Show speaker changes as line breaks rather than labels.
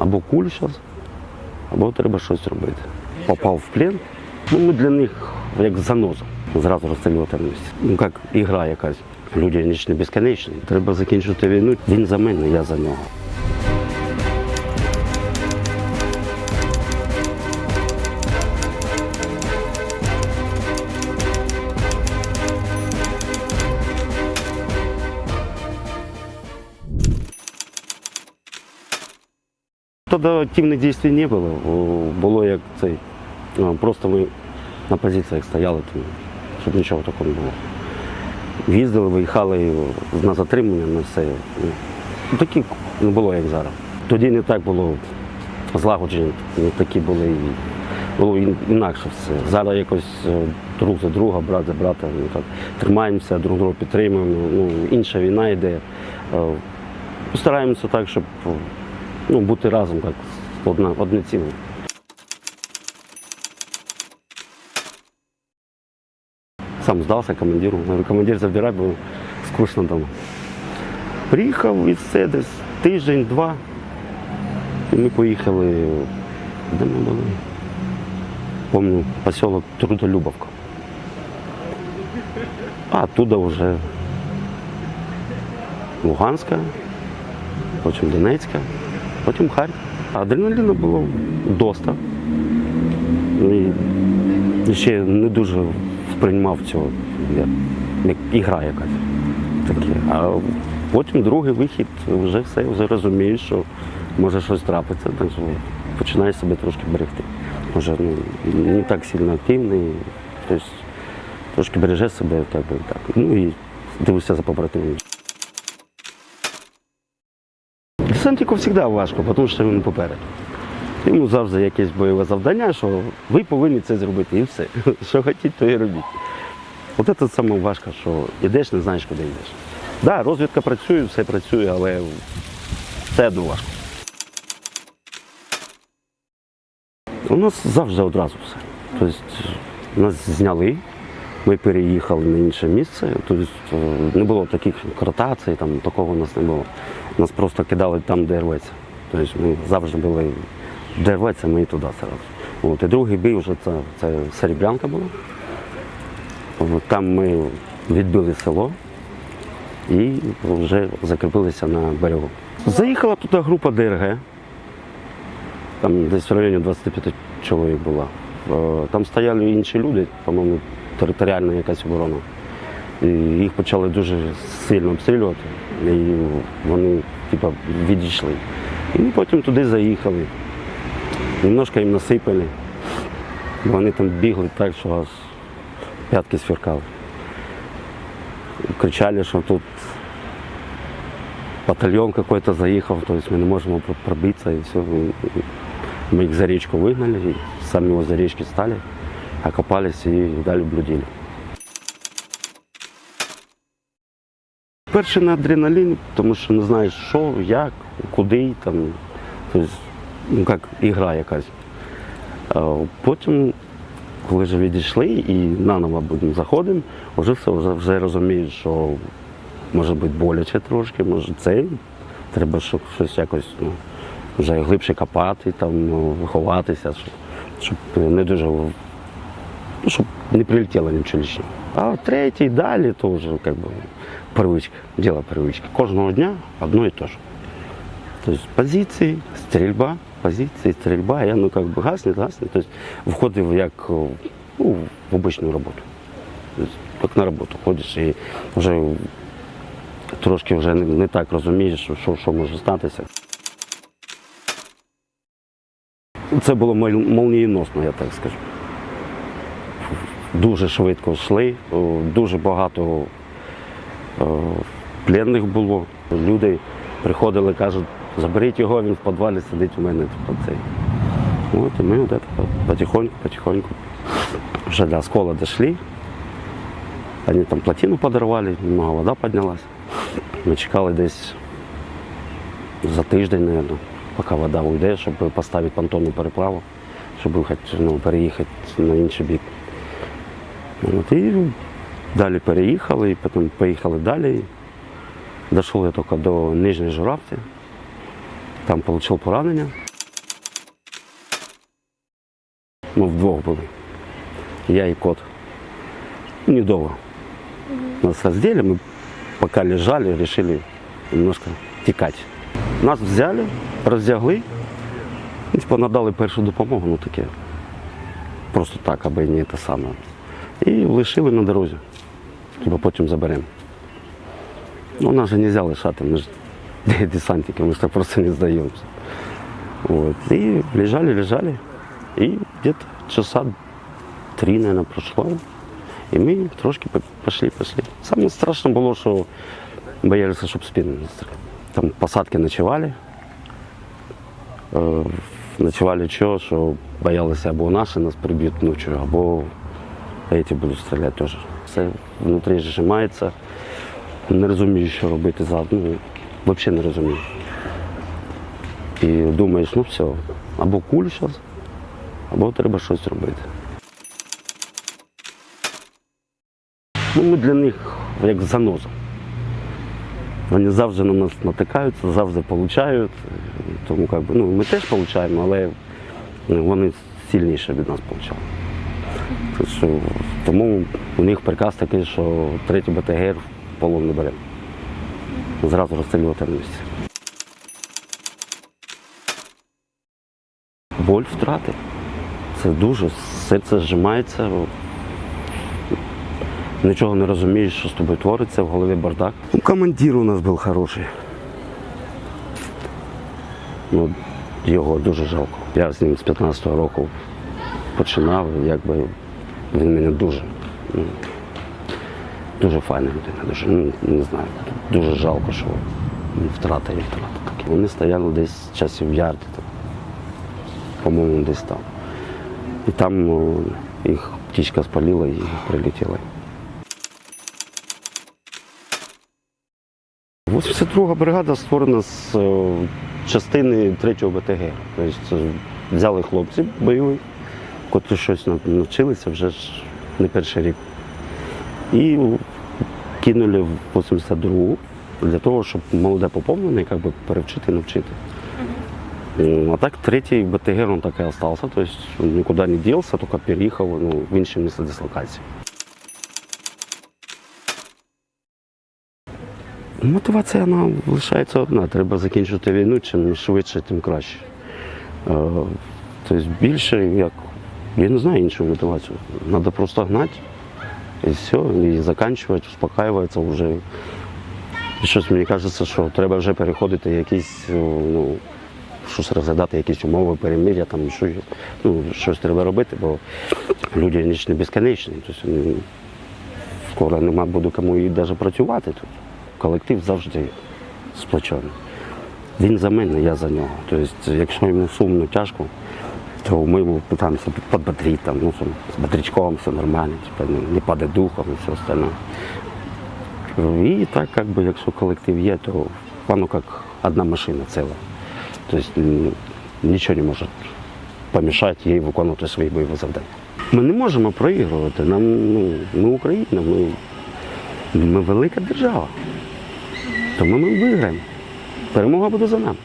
або куль зараз, або треба щось робити. Попав в плен. Ну, ми для них як заноза. Зразу розстрілювати на місці. Ну як ігра якась. Люди ж не безконечні. Треба закінчити війну. Він за мене, я за нього. Тоді активних дій не було. Було як цей. Просто ми на позиціях стояли, щоб нічого такого не було. Їздили, виїхали на затримання, на все. Ну, Такі не було, як зараз. Тоді не так було злагоджені, не такі були. Було інакше все. Зараз якось е, друг за друга, брат за брата. Ну, так, тримаємося, друг друга підтримуємо. Ну, інша війна йде. Е, Стараємося так, щоб ну, бути разом, як одна, одне ціле. Сам здався командиру. Командир забирай, бо скучно вдома. Приїхав і все десь тиждень-два. І ми поїхали, де ми були? Помню, поселок Трудолюбовка. А оттуда вже Луганська, потім Донецька, потім Харків. Адреналіну було доста. І ще не дуже сприймав цього, як, ігра якась. Таке. А потім другий вихід, вже все, вже розумієш, що може щось трапиться, так що починаєш себе трошки берегти. Може, ну, не так сильно активний, тобто трошки береже себе так і так. Ну і дивишся за побратимами. Десантнику завжди важко, тому що він попереду. Йому завжди якесь бойове завдання, що ви повинні це зробити і все. Що хотіть, то і робіть. От це саме важко, що йдеш, не знаєш, куди йдеш. Так, да, розвідка працює, все працює, але все одно важко. У нас завжди одразу все. Тобто нас зняли, ми переїхали на інше місце. Тобто е, не було таких ротацій, там, такого у нас не було. Нас просто кидали там, де рветься. Тобто ми завжди були де рветься, ми і туди зразу. От, і другий бій вже це, це Серебрянка була. Там ми відбили село і вже закріпилися на берегу. Заїхала туди група ДРГ, там десь в районі 25 чоловік була. Е, Там стояли інші люди, по-моєму, територіальна якась оборона. І їх почали дуже сильно обстрілювати, і вони типу, відійшли. І потім туди заїхали. Немножко їм насипали. Вони там бігли так, що аж п'ятки сверкали. Кричали, що тут батальйон какой-то заїхав, тобто ми не можемо пр- пробитися і все. Ми їх за річку вигнали, і самі возле річки стали, окопались і далі блюдили. Перше на адреналіні, тому що не знаєш, що, як, куди там. Тобто, ну як ігра якась. А потім, коли вже відійшли і наново будемо заходимо, вже все, вже, вже розумієш, що може бути боляче трошки, може це. Треба щоб щось якось ну, вже глибше копати, там, ну, виховатися, щоб, щоб не дуже ну, щоб не прилетіло нічого лишнього. А третій далі то вже як би, привичка, діло привички. Кожного дня одно і те ж. Тобто позиції, стрільба, позиції, стрільба, я ну як би гаснет, гаснет. Тобто входив як ну, в обичну роботу. Як на роботу ходиш і вже трошки вже не, так розумієш, що, що може статися. Це було молнієносно, я так скажу. Дуже швидко йшли, дуже багато пленних було. Люди приходили, кажуть, заберіть його, він в підвалі сидить у мене. От, і ми от потихоньку, потихоньку вже до оскола дошли. Они там плотину подорвали, немного вода поднялась. Ми чекали десь за тиждень, мабуть, поки вода уйде, щоб поставити понтонну переправу, щоб ну, переїхати на інший бік. От, і далі переїхали, і потім поїхали далі. Дійшов я тільки до Нижньої Журавці, там отримав поранення. Ми вдвох були. Я і кот. Недолго. Нас раздели, мы пока лежали, решили немножко тікати. Нас взяли, роздягли, типу, надали першу допомогу, ну таке. Просто так, аби не те саме. І лишили на дорозі. Типу потім заберемо. Ну, нас же не взяли лишати, ми ж десантники, ми ж так просто не здаємося. Вот. И лежали, лежали. И где-то часа три, наверное, прошло. І ми трошки пішли, пішли. Саме страшне було, що боялися, щоб спину не стріляли. Там посадки ночували. Е, Ночували чого, що боялися або наші нас приб'ють ночі, або ці будуть стріляти теж. Все внутрі зжимається. Не розумію, що робити зад. Ну, взагалі не розумію. І думаєш, ну все, або куль зараз, або треба щось робити. Ну, ми для них як заноза. Вони завжди на нас натикаються, завжди получають. Тому как би, ну, ми теж получаємо, але вони сильніше від нас получали. Тому у них приказ такий, що третій БТГ в полон не беремо. Зразу розстрілювати на місці. Боль втрати. Це дуже, серце зжимається. Нічого не розумієш, що з тобою твориться, в голові бардак. Ну, командир у нас був хороший. Ну, його дуже жалко. Я з ним з 15-го року починав, якби він мене дуже, ну, дуже файна людина. Дуже, ну, не знаю, дуже жалко, що втрата і втрата. Вони стояли десь часів в ярді, по-моєму, десь там. І там їх птічка спалила і прилетіла. 82-га бригада створена з частини 3-го БТГ. Тобто взяли хлопців бойових, котрі щось навчилися вже ж не перший рік. І кинули в 82-гу для того, щоб молоде поповнення як би, перевчити і навчити. А так третій БТГ он так і залишився, тобто він нікуди не дівся, тільки переїхав ну, в інше місце дислокації. Мотивація вона лишається одна. Треба закінчити війну, чим швидше, тим краще. Тобто більше як. Я не знаю іншу мотивацію. Треба просто гнати і все, і закінчувати, успокаюватися вже. І щось мені кажеться, що треба вже переходити якісь, ну, щось розглядати, якісь умови, перемир'я, там, що, ну, щось треба робити, бо люди ніч не безконечні. Тобто, ну, скоро нема буде кому і навіть працювати тут. Колектив завжди сплочений. Він за мене, я за нього. Тобто, якщо йому сумно, тяжко, то ми його намагаємося підбодрити, там, ну, там, з бодрячком все нормально, типу, ну, не падає духом і все остальне. І так, як би, якщо колектив є, то воно як одна машина ціла. Тобто ну, нічого не може помішати їй виконувати свої бойові завдання. Ми не можемо проігрувати. Нам, ну, ми Україна, ми, ми велика держава. Тому ми виграємо. Перемога буде за нами.